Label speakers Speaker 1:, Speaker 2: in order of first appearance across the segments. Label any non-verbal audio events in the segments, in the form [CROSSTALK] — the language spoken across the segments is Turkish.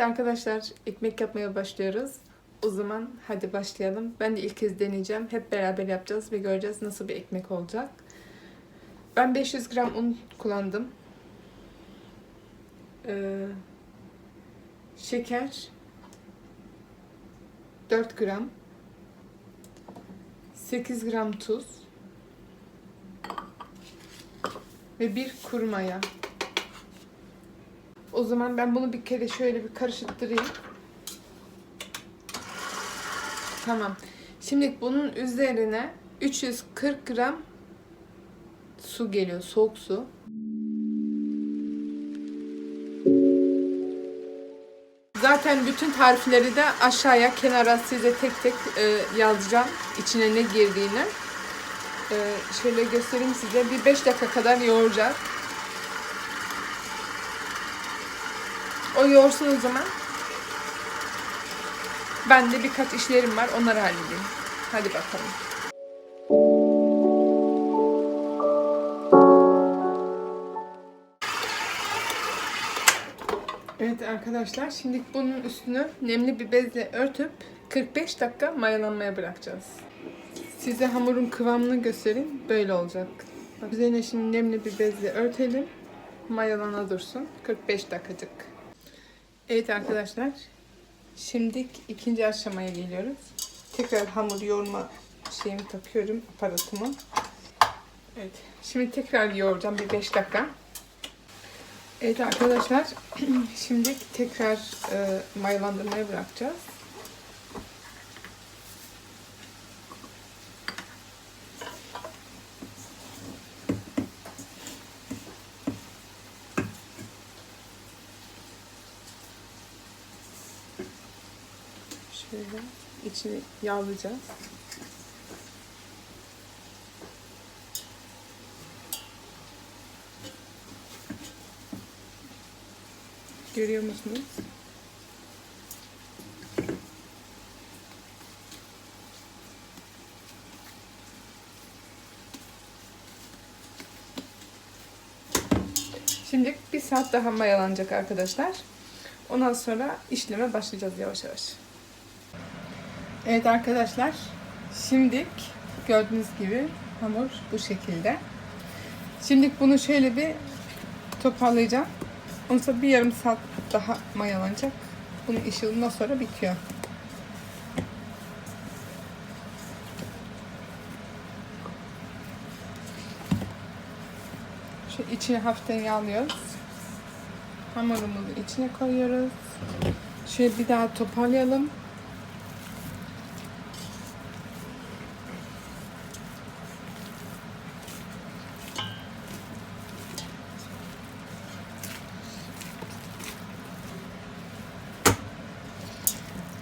Speaker 1: arkadaşlar ekmek yapmaya başlıyoruz. O zaman hadi başlayalım. Ben de ilk kez deneyeceğim. Hep beraber yapacağız ve göreceğiz nasıl bir ekmek olacak. Ben 500 gram un kullandım. Ee, şeker 4 gram 8 gram tuz ve bir kuru maya. O zaman ben bunu bir kere şöyle bir karıştırayım. Tamam. Şimdi bunun üzerine 340 gram su geliyor. Soğuk su. Zaten bütün tarifleri de aşağıya kenara size tek tek e, yazacağım. içine ne girdiğini. E, şöyle göstereyim size. Bir 5 dakika kadar yoğuracağız. O yoğursun o zaman. Ben de birkaç işlerim var. Onları halledeyim. Hadi bakalım. Evet arkadaşlar şimdi bunun üstünü nemli bir bezle örtüp 45 dakika mayalanmaya bırakacağız. Size hamurun kıvamını göstereyim. Böyle olacak. Üzerine şimdi nemli bir bezle örtelim. Mayalana dursun. 45 dakikacık. Evet arkadaşlar. Şimdi ikinci aşamaya geliyoruz. Tekrar hamur yoğurma şeyimi takıyorum aparatımı. Evet. Şimdi tekrar yoğuracağım bir 5 dakika. Evet arkadaşlar. [CLEARS THROAT] Şimdi tekrar e, mayalandırmaya bırakacağız. Şöyle içini yağlayacağız. Görüyor musunuz? Şimdi bir saat daha mayalanacak arkadaşlar. Ondan sonra işleme başlayacağız yavaş yavaş. Evet arkadaşlar. Şimdi gördüğünüz gibi hamur bu şekilde. Şimdi bunu şöyle bir toparlayacağım. Ondan sonra bir yarım saat daha mayalanacak. Bunun işi ondan sonra bitiyor. Şu içini hafiften yağlıyoruz. Hamurumuzu içine koyuyoruz. Şöyle bir daha toparlayalım.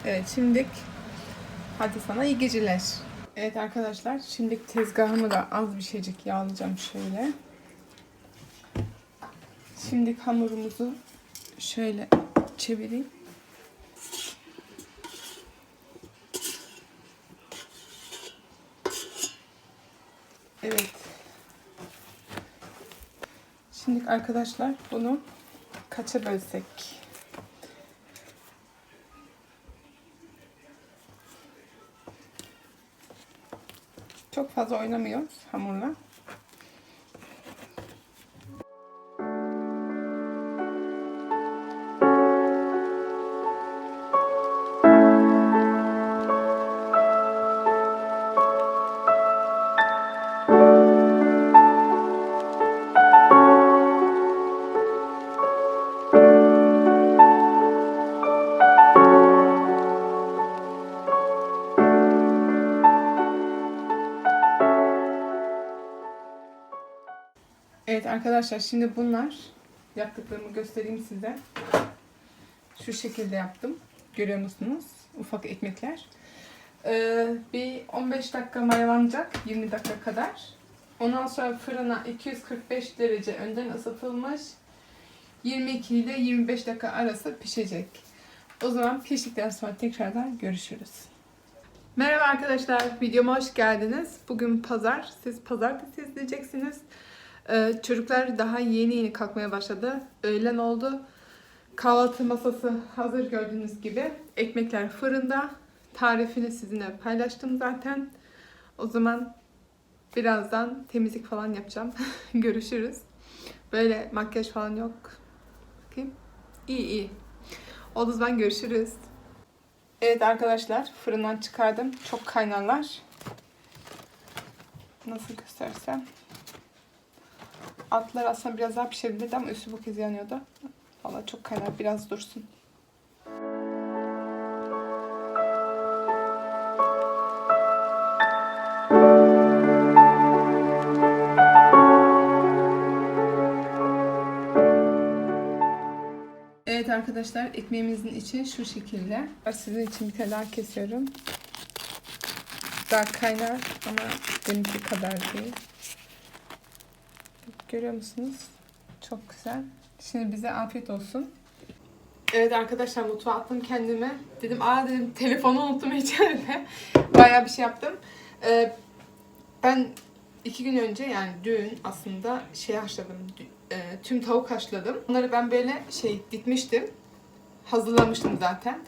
Speaker 1: Evet şimdi hadi sana iyi geceler. Evet arkadaşlar şimdi tezgahımı da az bir şeycik yağlayacağım şöyle. Şimdi hamurumuzu şöyle çevireyim. Evet. Şimdi arkadaşlar bunu kaça bölsek? Çok fazla oynamıyoruz hamurla. Evet arkadaşlar şimdi bunlar yaptıklarımı göstereyim size. Şu şekilde yaptım. Görüyor musunuz? Ufak ekmekler. Ee, bir 15 dakika mayalanacak. 20 dakika kadar. Ondan sonra fırına 245 derece önden ısıtılmış. 22 ile 25 dakika arası pişecek. O zaman piştikten sonra tekrardan görüşürüz. Merhaba arkadaşlar, videoma hoş geldiniz. Bugün pazar, siz pazartesi izleyeceksiniz. Ee, çocuklar daha yeni yeni kalkmaya başladı. Öğlen oldu. Kahvaltı masası hazır gördüğünüz gibi. Ekmekler fırında. Tarifini sizinle paylaştım zaten. O zaman birazdan temizlik falan yapacağım. [LAUGHS] Görüşürüz. Böyle makyaj falan yok. Bakayım. İyi iyi. O zaman görüşürüz. Evet arkadaşlar fırından çıkardım. Çok kaynarlar. Nasıl göstersem. Altlar aslında biraz daha pişebilirdi ama üstü bu kez yanıyordu. Valla çok kaynar. Biraz dursun. Evet arkadaşlar ekmeğimizin içi şu şekilde. Sizin için bir tane daha kesiyorum. Daha kaynar ama benimki kadar değil. Görüyor musunuz? Çok güzel. Şimdi bize afiyet olsun. Evet arkadaşlar mutfağa attım kendime. Dedim aa dedim telefonu unuttum içeride. [LAUGHS] Bayağı bir şey yaptım. Ee, ben iki gün önce yani dün aslında şey haşladım. E, tüm tavuk haşladım. Onları ben böyle şey dikmiştim. Hazırlamıştım zaten.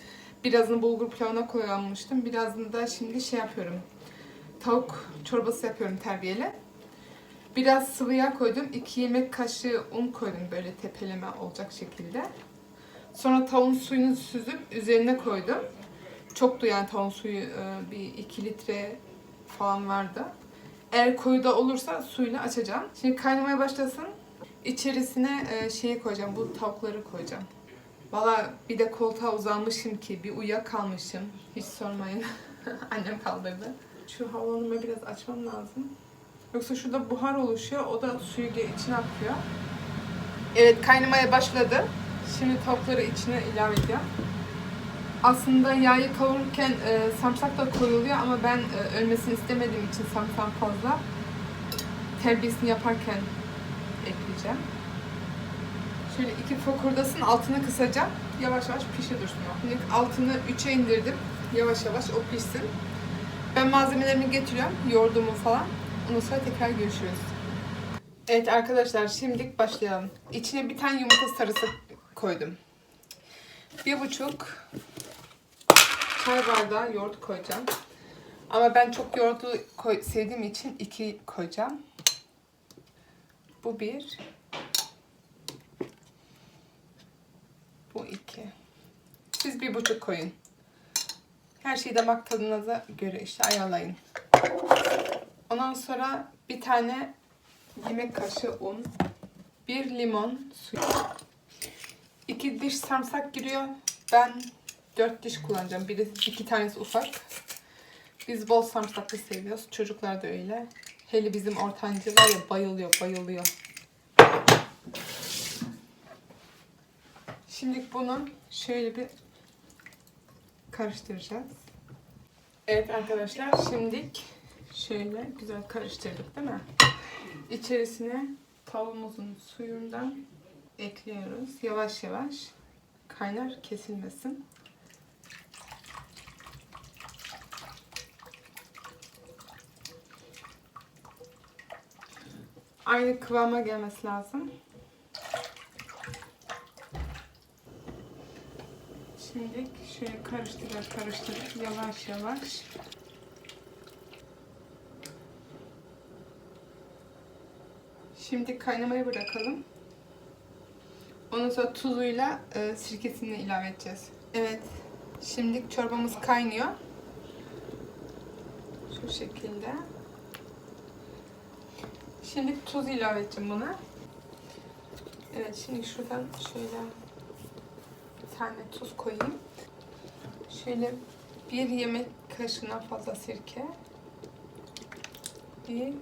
Speaker 1: Birazını bulgur pilavına kullanmıştım. Birazını da şimdi şey yapıyorum. Tavuk çorbası yapıyorum terbiyeli. Biraz sıvı yağ koydum. 2 yemek kaşığı un koydum böyle tepeleme olacak şekilde. Sonra tavuğun suyunu süzüp üzerine koydum. Çoktu yani tavuğun suyu e, bir 2 litre falan vardı. Eğer koyu da olursa suyunu açacağım. Şimdi kaynamaya başlasın. İçerisine e, şeyi koyacağım. Bu tavukları koyacağım. Valla bir de koltuğa uzanmışım ki bir uyuyakalmışım. Hiç sormayın. [LAUGHS] Annem kaldırdı. Şu havalanımı biraz açmam lazım. Yoksa şurada buhar oluşuyor. O da suyu içine akıyor. Evet kaynamaya başladı. Şimdi tavukları içine ilave edeceğim. Aslında yağı kavururken e, sarımsak da koyuluyor ama ben e, ölmesini istemediğim için sarımsak fazla terbiyesini yaparken ekleyeceğim. Şöyle iki fokurdasın altını kısacağım. Yavaş yavaş pişir dursun. Şimdi altını 3'e indirdim. Yavaş yavaş o pişsin. Ben malzemelerimi getiriyorum. Yoğurdumu falan. Ondan sonra tekrar görüşürüz. Evet arkadaşlar şimdilik başlayalım. İçine bir tane yumurta sarısı koydum. Bir buçuk çay bardağı yoğurt koyacağım. Ama ben çok yoğurtlu koy, sevdiğim için iki koyacağım. Bu bir. Bu iki. Siz bir buçuk koyun. Her şeyi damak tadınıza göre işte ayarlayın. Ondan sonra bir tane yemek kaşığı un, bir limon suyu, iki diş sarımsak giriyor. Ben dört diş kullanacağım. Biri iki tanesi ufak. Biz bol sarımsaklı seviyoruz. Çocuklar da öyle. Hele bizim ortancı var ya bayılıyor, bayılıyor. Şimdi bunu şöyle bir karıştıracağız. Evet arkadaşlar şimdilik şöyle güzel karıştırdık değil mi? İçerisine tavuğumuzun suyundan ekliyoruz. Yavaş yavaş kaynar kesilmesin. Aynı kıvama gelmesi lazım. Şimdi şöyle karıştırarak karıştırıp yavaş yavaş Şimdi kaynamaya bırakalım. Ondan sonra tuzuyla e, sirkesini ilave edeceğiz. Evet. Şimdi çorbamız kaynıyor. Şu şekilde. Şimdi tuz ilave edeceğim buna. Evet şimdi şuradan şöyle bir tane tuz koyayım. Şöyle bir yemek kaşığına fazla sirke. Bir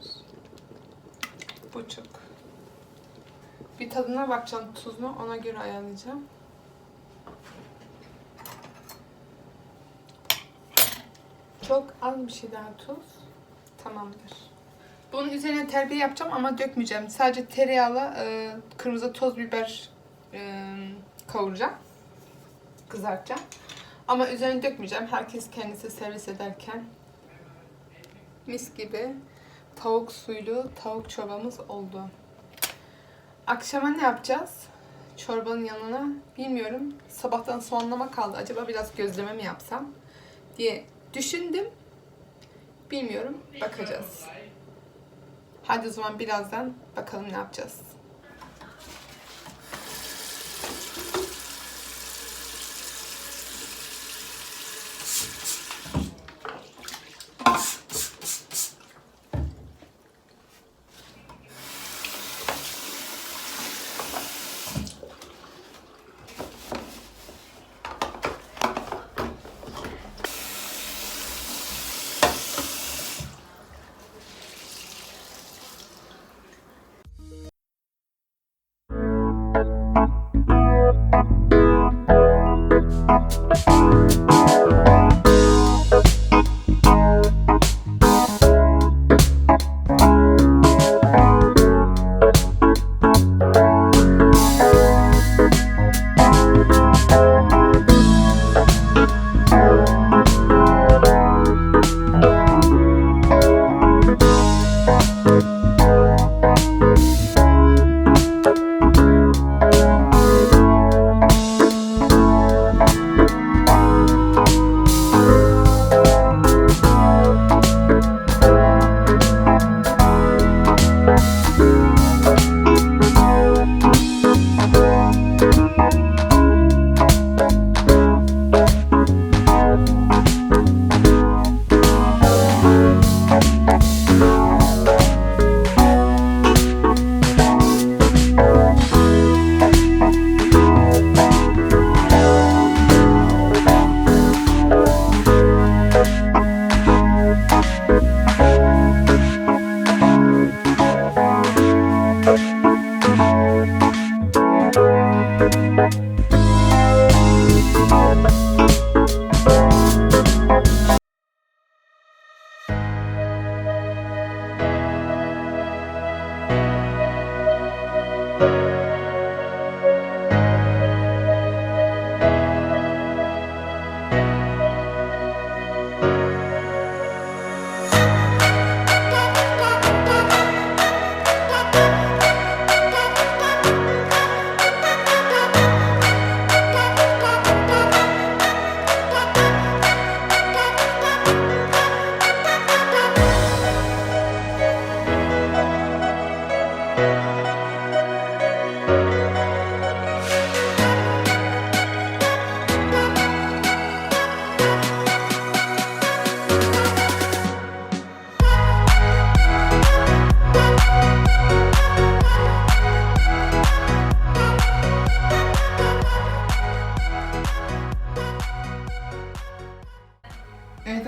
Speaker 1: buçuk. Bir tadına bakacağım tuzunu ona göre ayarlayacağım. Çok az bir şey daha tuz. Tamamdır. Bunun üzerine terbiye yapacağım ama dökmeyeceğim. Sadece tereyağla e, kırmızı toz biber e, kavuracağım. Kızartacağım. Ama üzerine dökmeyeceğim. Herkes kendisi servis ederken mis gibi tavuk suylu tavuk çorbamız oldu. Akşama ne yapacağız? çorbanın yanına bilmiyorum. Sabahtan soğanlama kaldı. Acaba biraz gözleme mi yapsam diye düşündüm. Bilmiyorum. Bakacağız. Hadi o zaman birazdan bakalım ne yapacağız. Evet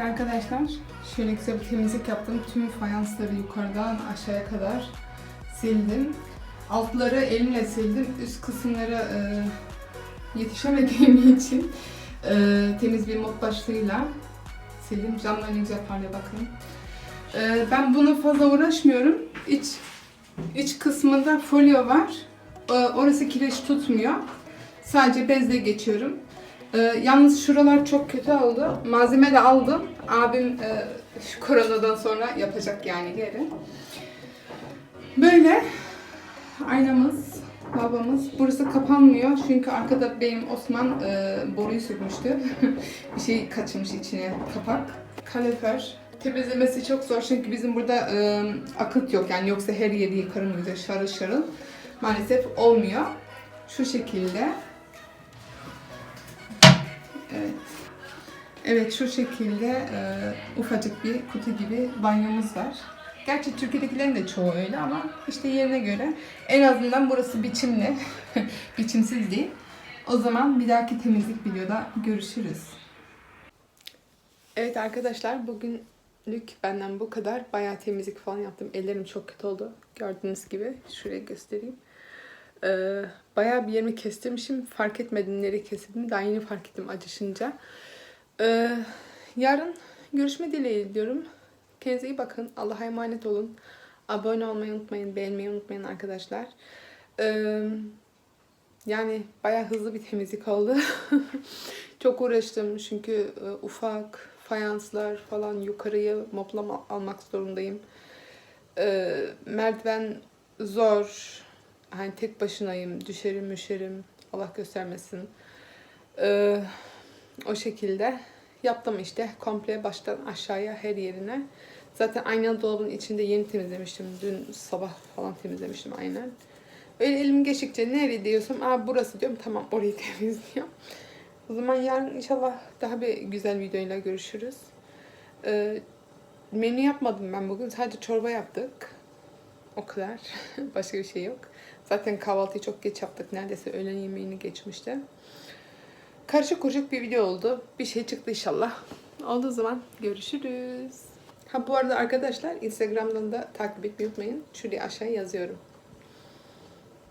Speaker 1: arkadaşlar, şöyle güzel bir temizlik yaptım. Tüm fayansları yukarıdan aşağıya kadar sildim. Altları elimle sildim. Üst kısımları e, yetişemediğim [LAUGHS] için e, temiz bir mop başlığıyla sildim. Camlar ne güzel parlıyor bakın. E, ben buna fazla uğraşmıyorum. İç iç kısmında folyo var. E, orası kireç tutmuyor. Sadece bezle geçiyorum. Ee, yalnız şuralar çok kötü oldu. Malzeme de aldım. Abim e, şu koronadan sonra yapacak yani geri. Böyle aynamız, lavabomuz. Burası kapanmıyor çünkü arkada benim Osman e, boruyu sökmüştü. [LAUGHS] bir şey kaçmış içine kapak. Kalorifer. Temizlemesi çok zor çünkü bizim burada e, akıt yok yani yoksa her yeri yıkarım güzel şarıl şarıl. Maalesef olmuyor. Şu şekilde. Evet. Evet şu şekilde e, ufacık bir kutu gibi banyomuz var. Gerçi Türkiye'dekilerin de çoğu öyle ama işte yerine göre en azından burası biçimli. [LAUGHS] Biçimsiz değil. O zaman bir dahaki temizlik videoda görüşürüz. Evet arkadaşlar bugünlük benden bu kadar. Bayağı temizlik falan yaptım. Ellerim çok kötü oldu. Gördüğünüz gibi. Şuraya göstereyim. Ee, bayağı bir yerimi kestirmişim. Fark etmedim nereye kesildim. Daha yeni fark ettim acışınca. Ee, yarın görüşme dileğiyle diyorum. Kendinize iyi bakın. Allah'a emanet olun. Abone olmayı unutmayın. Beğenmeyi unutmayın arkadaşlar. Ee, yani bayağı hızlı bir temizlik oldu. [LAUGHS] Çok uğraştım çünkü e, ufak fayanslar falan yukarıya moplama almak zorundayım. Ee, merdiven zor. Hani tek başınayım, düşerim, müşerim. Allah göstermesin. Ee, o şekilde yaptım işte komple baştan aşağıya her yerine. Zaten aynalı dolabın içinde yeni temizlemiştim. Dün sabah falan temizlemiştim aynen. Öyle elim geçtikçe nereye diyorsam aa burası diyorum tamam orayı [LAUGHS] temizliyorum. O zaman yarın inşallah daha bir güzel videoyla görüşürüz. Ee, menü yapmadım ben bugün. Sadece çorba yaptık. O kadar. [LAUGHS] Başka bir şey yok. Zaten kahvaltıyı çok geç yaptık. Neredeyse öğlen yemeğini geçmişti. Karışık kuruşuk bir video oldu. Bir şey çıktı inşallah. Olduğu zaman görüşürüz. Ha bu arada arkadaşlar Instagram'dan da takip etmeyi unutmayın. Şuraya aşağıya yazıyorum.